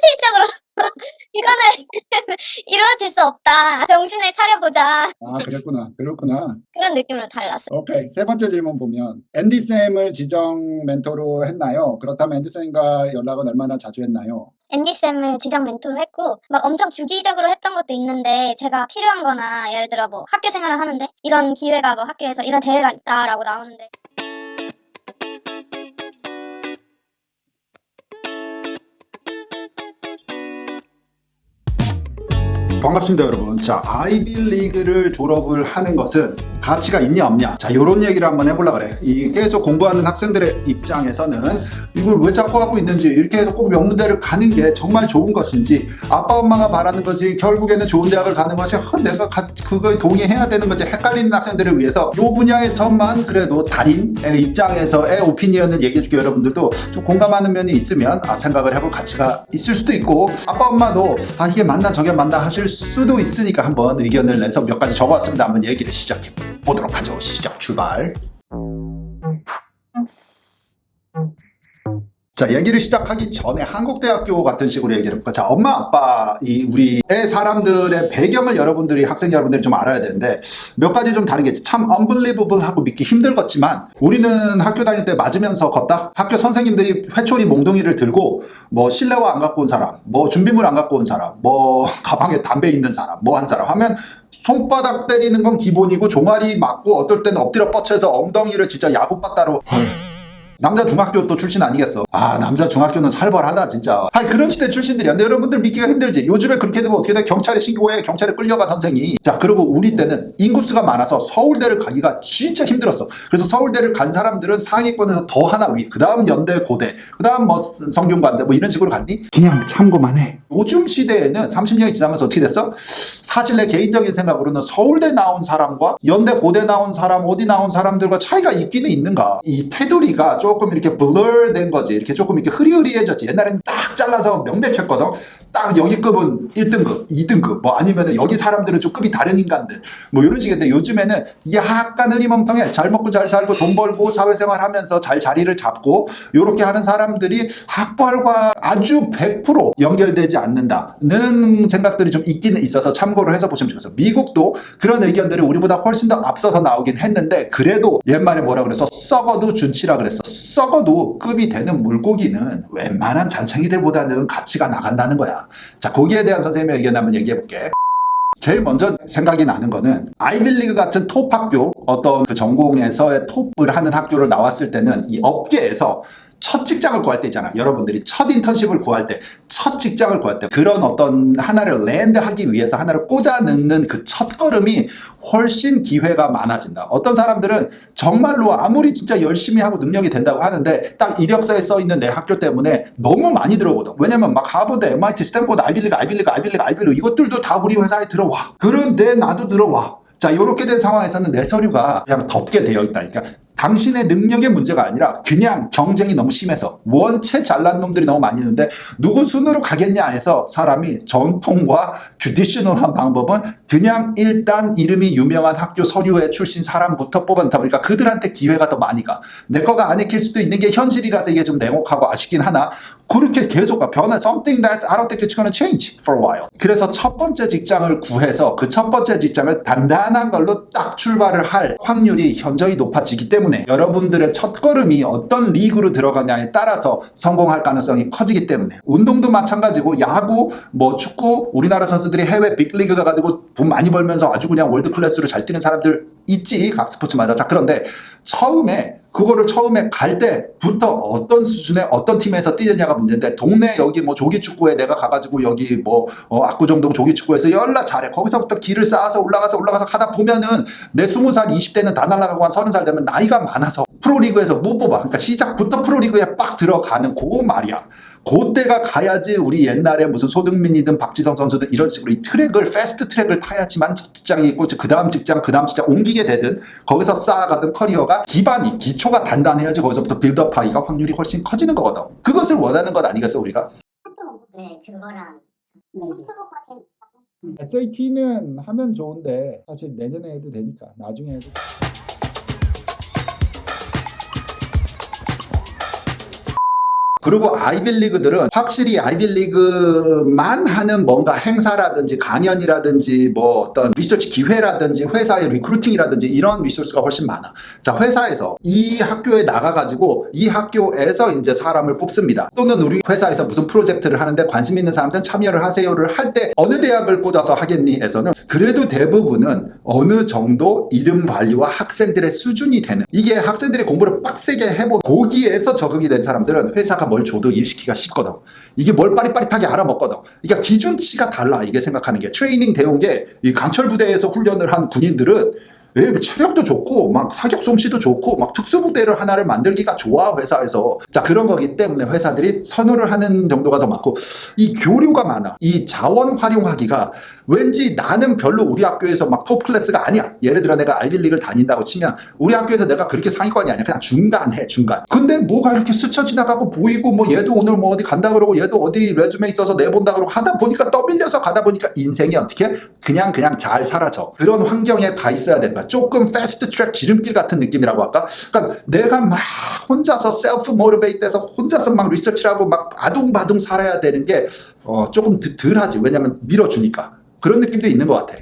현실적으로 이거는 이루어질 수 없다. 정신을 차려보자. 아, 그랬구나. 그렇구나. 그런 느낌으로 달랐어요. 오케이. 세 번째 질문 보면, 앤디쌤을 지정 멘토로 했나요? 그렇다면 앤디쌤과 연락은 얼마나 자주 했나요? 앤디쌤을 지정 멘토로 했고, 막 엄청 주기적으로 했던 것도 있는데, 제가 필요한 거나, 예를 들어 뭐 학교 생활을 하는데, 이런 기회가 뭐 학교에서 이런 대회가 있다라고 나오는데, 반갑습니다, 여러분. 자, 아이빌리그를 졸업을 하는 것은 가치가 있냐 없냐. 자, 요런 얘기를 한번 해보려 그래. 이 계속 공부하는 학생들의 입장에서는 이걸 왜 자꾸 하고 있는지, 이렇게 해서 꼭 명문대를 가는 게 정말 좋은 것인지, 아빠 엄마가 바라는 것이 결국에는 좋은 대학을 가는 것이 아, 내가 가- 그거에 동의해야 되는 거지. 헷갈리는 학생들을 위해서 요 분야에서만 그래도 달인의 입장에서의 오피니언을 얘기해줄게 여러분들도 좀 공감하는 면이 있으면 아, 생각을 해볼 가치가 있을 수도 있고 아빠 엄마도 아 이게 맞나 저게 맞나 하실 수도 있으니까 한번 의견을 내서 몇 가지 적어왔습니다. 한번 얘기를 시작해 보도록 하죠. 시작 출발. 자, 얘기를 시작하기 전에 한국대학교 같은 식으로 얘기를 해볼까? 자, 엄마, 아빠, 이, 우리 애 사람들의 배경을 여러분들이, 학생 여러분들이 좀 알아야 되는데, 몇 가지 좀 다르겠지. 참, unbelievable 하고 믿기 힘들겠지만, 우리는 학교 다닐 때 맞으면서 걷다? 학교 선생님들이 회초리 몽둥이를 들고, 뭐, 실내화 안 갖고 온 사람, 뭐, 준비물 안 갖고 온 사람, 뭐, 가방에 담배 있는 사람, 뭐 한 사람 하면, 손바닥 때리는 건 기본이고, 종아리 맞고, 어떨 때는 엎드려 뻗쳐서 엉덩이를 진짜 야구바따로 남자 중학교 또 출신 아니겠어? 아 남자 중학교는 살벌하다 진짜. 아 그런 시대 출신들이야. 근데 여러분들 믿기가 힘들지. 요즘에 그렇게 되면 어떻게 돼? 경찰에 신고해. 경찰에 끌려가 선생이. 자 그리고 우리 때는 인구수가 많아서 서울대를 가기가 진짜 힘들었어. 그래서 서울대를 간 사람들은 상위권에서 더 하나 위. 그 다음 연대 고대. 그 다음 뭐 성균관대 뭐 이런 식으로 갔니? 그냥 참고만 해. 요즘 시대에는 30년이 지나면서 어떻게 됐어? 사실 내 개인적인 생각으로는 서울대 나온 사람과 연대 고대 나온 사람 어디 나온 사람들과 차이가 있기는 있는가 이 테두리가 조금 이렇게 블러된 거지. 이렇게 조금 이렇게 흐리흐리해졌지. 옛날에는 딱 잘라서 명백했거든 딱 여기 급은 1등급 2등급 뭐 아니면은 여기 사람들은 좀 급이 다른 인간들 뭐 이런 식인데 요즘에는 약간 흐리멍텅해 잘 먹고 잘 살고 돈 벌고 사회생활 하면서 잘 자리를 잡고 요렇게 하는 사람들이 학벌과 아주 100% 연결되지 않는다는 생각들이 좀 있기는 있어서 참고를 해서 보시면 좋겠어요. 미국도 그런 의견들이 우리보다 훨씬 더 앞서서 나오긴 했는데 그래도 옛말에 뭐라 그래서 썩어도 준치라 그랬어. 썩어도 급이 되는 물고기는 웬만한 잔챙이들보다는 가치가 나간다는 거야. 자, 거기에 대한 선생님의 의견 한번 얘기해 볼게. 제일 먼저 생각이 나는 거는 아이빌리그 같은 톱 학교 어떤 그 전공에서의 톱을 하는 학교를 나왔을 때는 이 업계에서 첫 직장을 구할 때 있잖아. 여러분들이 첫 인턴십을 구할 때, 첫 직장을 구할 때 그런 어떤 하나를 랜드하기 위해서 하나를 꽂아 넣는 그 첫 걸음이 훨씬 기회가 많아진다. 어떤 사람들은 정말로 아무리 진짜 열심히 하고 능력이 된다고 하는데 딱 이력서에 써 있는 내 학교 때문에 너무 많이 들어오거든. 왜냐면 막 하버드, MIT, 스탠포드, 아이빌리그, 아이빌리그, 아이빌리그, 아이빌리그 이것들도 다 우리 회사에 들어와. 그런데 나도 들어와. 자, 요렇게 된 상황에서는 내 서류가 그냥 덮게 되어 있다니까. 당신의 능력의 문제가 아니라 그냥 경쟁이 너무 심해서 원체 잘난 놈들이 너무 많이 있는데 누구 순으로 가겠냐 해서 사람이 전통과 주디셔널한 방법은 그냥 일단 이름이 유명한 학교 서류에 출신 사람부터 뽑아놓다 보니까 그들한테 기회가 더 많이 가. 내 거가 안 익힐 수도 있는 게 현실이라서 이게 좀 냉혹하고 아쉽긴 하나 그렇게 계속 가. 변화 something that I don't think it's gonna change for a while. 그래서 첫 번째 직장을 구해서 그 첫 번째 직장을 단단한 걸로 딱 출발을 할 확률이 현저히 높아지기 때문에 여러분들의 첫 걸음이 어떤 리그로 들어가냐에 따라서 성공할 가능성이 커지기 때문에. 운동도 마찬가지고 야구, 뭐 축구, 우리나라 선수들이 해외 빅리그 가가지고 돈 많이 벌면서 아주 그냥 월드 클래스로 잘 뛰는 사람들 있지 각 스포츠마다. 자 그런데 처음에 그거를 처음에 갈 때부터 어떤 수준의 어떤 팀에서 뛰느냐가 문제인데 동네 여기 뭐 조기 축구에 내가 가가지고 여기 뭐 어, 압구정동 조기 축구에서 열나 잘해. 거기서부터 길을 쌓아서 올라가서 올라가서 하다 보면은 내 20살 20대는 다 날아가고 한 30살 되면 나이가 많아서 프로리그에서 못 뽑아. 그러니까 시작부터 프로리그에 빡 들어가는 그 말이야. 그때가 가야지 우리 옛날에 무슨 소득민이든 박지성 선수든 이런 식으로 이 트랙을 패스트 트랙을 타야지만 첫 직장이 있고 그 다음 직장 그 다음 직장 옮기게 되든 거기서 쌓아가던 커리어가 기반이 기초가 단단해야지 거기서부터 빌드업 하기가 확률이 훨씬 커지는 거거든. 그것을 원하는 것 아니겠어 우리가? 네, 그거랑 SAT는 하면 좋은데 사실 내년에 해도 되니까 나중에 해도 그리고 아이빌리그들은 확실히 아이빌리그만 하는 뭔가 행사라든지 강연이라든지 뭐 어떤 리서치 기회라든지 회사의 리크루팅이라든지 이런 리소스가 훨씬 많아. 자, 회사에서 이 학교에 나가가지고 이 학교에서 이제 사람을 뽑습니다. 또는 우리 회사에서 무슨 프로젝트를 하는데 관심 있는 사람들은 참여를 하세요를 할 때 어느 대학을 꽂아서 하겠니?에서는 그래도 대부분은 어느 정도 이름 관리와 학생들의 수준이 되는 이게 학생들이 공부를 빡세게 해본 거기에서 적응이 된 사람들은 회사가 뭘 줘도 일시키기가 쉽거든. 이게 뭘 빠릿빠릿하게 알아먹거든. 그러니까 기준치가 달라. 이게 생각하는 게 트레이닝 대온 게 이 강철 부대에서 훈련을 한 군인들은 예, 체력도 좋고 막 사격 솜씨도 좋고 막 특수부대를 하나를 만들기가 좋아 회사에서. 자 그런 거기 때문에 회사들이 선호를 하는 정도가 더 많고 이 교류가 많아. 이 자원 활용하기가 왠지 나는 별로 우리 학교에서 막 톱 클래스가 아니야. 예를 들어 내가 아이빌리그를 다닌다고 치면 우리 학교에서 내가 그렇게 상위권이 아니야. 그냥 중간해 중간. 근데 뭐가 이렇게 스쳐 지나가고 보이고 뭐 얘도 오늘 뭐 어디 간다 그러고 얘도 어디 레주메 있어서 내본다 그러고 하다 보니까 떠밀려서 가다 보니까 인생이 어떻게? 그냥 그냥 잘 사라져. 그런 환경에 가 있어야 된다 조금 패스트 트랙 지름길 같은 느낌이라고 할까? 그러니까 내가 막 혼자서 셀프 모티베이트 돼서 혼자서 막 리서치를 하고 막 아둥바둥 살아야 되는 게 어, 조금 드- 덜하지. 왜냐면 밀어주니까. 그런 느낌도 있는 것 같아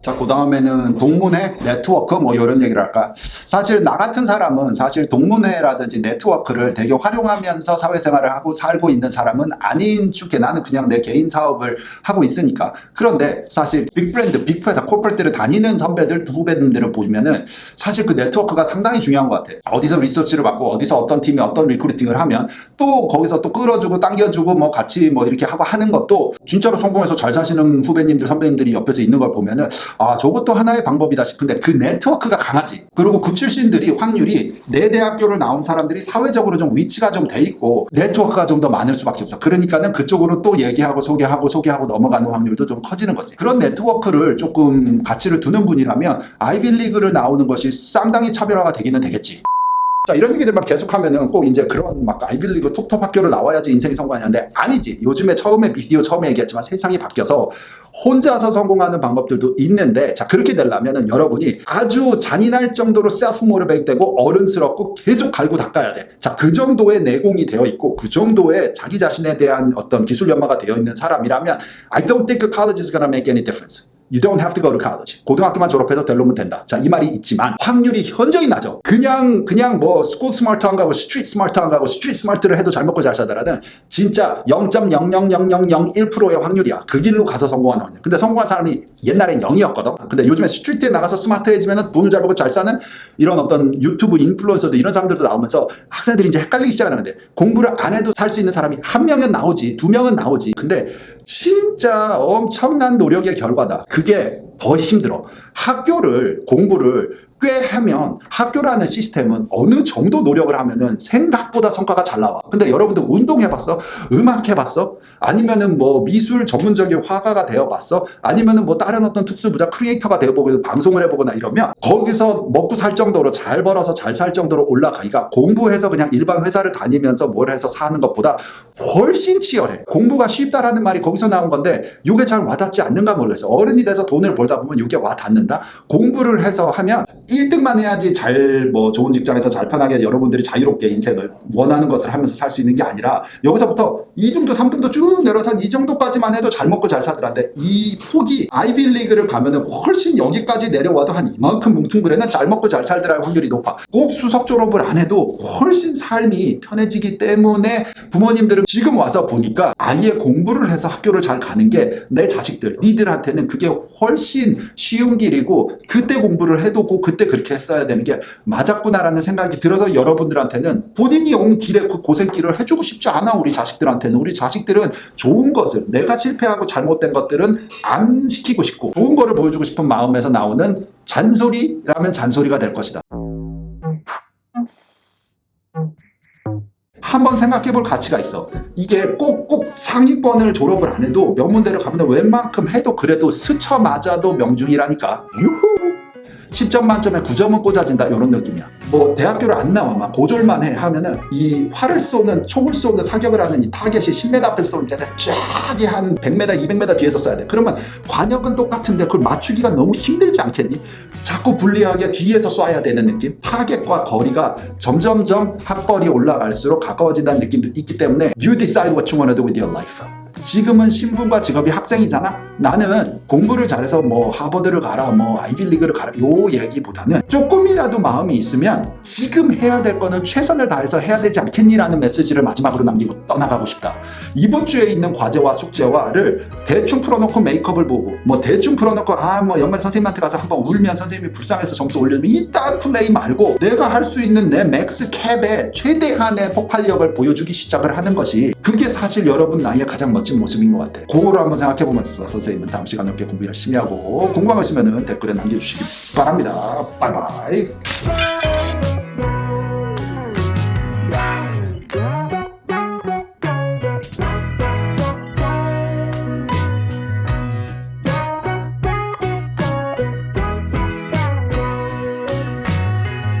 자, 그 다음에는 동문회, 네트워크, 뭐, 이런 얘기를 할까. 사실, 나 같은 사람은 사실 동문회라든지 네트워크를 되게 활용하면서 사회생활을 하고 살고 있는 사람은 아닌 축에 나는 그냥 내 개인 사업을 하고 있으니까. 그런데 사실, 빅브랜드, 빅회사, 코퍼레이트를 다니는 선배들, 후배님들을 보면은 사실 그 네트워크가 상당히 중요한 것 같아. 어디서 리서치를 받고, 어디서 어떤 팀이 어떤 리크루팅을 하면 또 거기서 또 끌어주고, 당겨주고, 뭐, 같이 뭐, 이렇게 하고 하는 것도 진짜로 성공해서 잘 사시는 후배님들, 선배님들이 옆에서 있는 걸 보면은 아, 저것도 하나의 방법이다 싶은데 그 네트워크가 강하지. 그리고 그 출신들이 확률이 내 대학교를 나온 사람들이 사회적으로 좀 위치가 좀 돼 있고 네트워크가 좀 더 많을 수밖에 없어. 그러니까는 그쪽으로 또 얘기하고 소개하고 소개하고 넘어가는 확률도 좀 커지는 거지. 그런 네트워크를 조금 가치를 두는 분이라면 아이빌리그를 나오는 것이 상당히 차별화가 되기는 되겠지. 자, 이런 얘기들만 계속하면은 꼭 이제 그런 막 아이빌리그 톱톱 학교를 나와야지 인생이 성공하는데 아니지. 요즘에 처음에 비디오 처음에 얘기했지만 세상이 바뀌어서 혼자서 성공하는 방법들도 있는데 자, 그렇게 되려면은 여러분이 아주 잔인할 정도로 셀프 모티베이트 되고 어른스럽고 계속 갈고 닦아야 돼. 자, 그 정도의 내공이 되어 있고 그 정도의 자기 자신에 대한 어떤 기술 연마가 되어 있는 사람이라면 I don't think college is gonna make any difference. You don't have to go to college. 고등학교만 졸업해서 될로면 된다. 자, 이 말이 있지만 확률이 현저히 낮아. 그냥 그냥 뭐 스쿨 스마트 안 가고 스트리트 스마트 안 가고 스트리트 스마트를 해도 잘 먹고 잘 살더라는 진짜 0.0000001%의 확률이야. 그 길로 가서 성공하는 확률. 근데 성공한 사람이 옛날엔 0이었거든. 근데 요즘에 스트리트에 나가서 스마트해지면 돈을 잘 벌고 잘 사는 이런 어떤 유튜브 인플루언서도 이런 사람들도 나오면서 학생들이 이제 헷갈리기 시작하는 건데 공부를 안 해도 살 수 있는 사람이 한 명은 나오지 두 명은 나오지. 근데 진짜 엄청난 노력의 결과다. 그게 더 힘들어. 학교를, 공부를 꽤 하면 학교라는 시스템은 어느 정도 노력을 하면은 생각보다 성과가 잘 나와. 근데 여러분들 운동 해봤어? 음악 해봤어? 아니면은 뭐 미술 전문적인 화가가 되어봤어? 아니면은 뭐 다른 어떤 특수부자 크리에이터가 되어보고 방송을 해보거나 이러면 거기서 먹고 살 정도로 잘 벌어서 잘 살 정도로 올라가기가 공부해서 그냥 일반 회사를 다니면서 뭘 해서 사는 것보다 훨씬 치열해. 공부가 쉽다라는 말이 거기서 나온 건데 이게 잘 와닿지 않는가 모르겠어. 어른이 돼서 돈을 벌다 보면 이게 와닿는다. 공부를 해서 하면 1등만 해야지 잘 뭐 좋은 직장에서 잘 편하게 여러분들이 자유롭게 인생을 원하는 것을 하면서 살 수 있는 게 아니라 여기서부터 2등도 3등도 쭉 내려서 이 정도까지만 해도 잘 먹고 잘 살더란데 이 폭이 아이빌리그를 가면은 훨씬 여기까지 내려와도 한 이만큼 뭉퉁그레는 잘 먹고 잘 살더라는 확률이 높아. 꼭 수석 졸업을 안 해도 훨씬 삶이 편해지기 때문에 부모님들은 지금 와서 보니까 아예 공부를 해서 학교를 잘 가는 게 내 자식들, 니들한테는 그게 훨씬 쉬운 길이고 그때 공부를 해두고 그때 그렇게 했어야 되는 게 맞았구나라는 생각이 들어서 여러분들한테는 본인이 온 길에 그 고생길을 해주고 싶지 않아 우리 자식들한테는 우리 자식들은 좋은 것을 내가 실패하고 잘못된 것들은 안 시키고 싶고 좋은 거를 보여주고 싶은 마음에서 나오는 잔소리라면 잔소리가 될 것이다. 한번 생각해 볼 가치가 있어. 이게 꼭꼭 상위권을 졸업을 안 해도 명문대를 가면 웬만큼 해도 그래도 스쳐 맞아도 명중이라니까. 유후. 10점 만점에 9점은 꽂아진다 이런 느낌이야. 뭐 대학교를 안 나와 막 고졸만 해 하면은 이 활을 쏘는 총을 쏘는 사격을 하는 이 타겟이 10m 앞에서 쏘는 게 쫙이 한 100m, 200m 뒤에서 쏴야 돼. 그러면 관역은 똑같은데 그걸 맞추기가 너무 힘들지 않겠니? 자꾸 불리하게 뒤에서 쏴야 되는 느낌? 타겟과 거리가 점점점 학벌이 올라갈수록 가까워진다는 느낌도 있기 때문에 You decide what you want to do with your life. 지금은 신분과 직업이 학생이잖아. 나는 공부를 잘해서 뭐 하버드를 가라, 뭐 아이비리그를 가라 요 얘기보다는 조금이라도 마음이 있으면 지금 해야 될 거는 최선을 다해서 해야 되지 않겠니라는 메시지를 마지막으로 남기고 떠나가고 싶다. 이번 주에 있는 과제와 숙제와를 대충 풀어놓고 메이크업을 보고 뭐 대충 풀어놓고 아 뭐 연말 선생님한테 가서 한번 울면 선생님이 불쌍해서 점수 올려주면 이딴 플레이 말고 내가 할 수 있는 내 맥스 캡의 최대한의 폭발력을 보여주기 시작을 하는 것이 그게 사실 여러분 나이의 가장 멋진 모습인 것 같아. 그거를 한번 생각해보면서 선생님은 다음 시간에 어깨 공부 열심히 하고 있으면 댓글에 남겨주시기 바랍니다. 바이바이.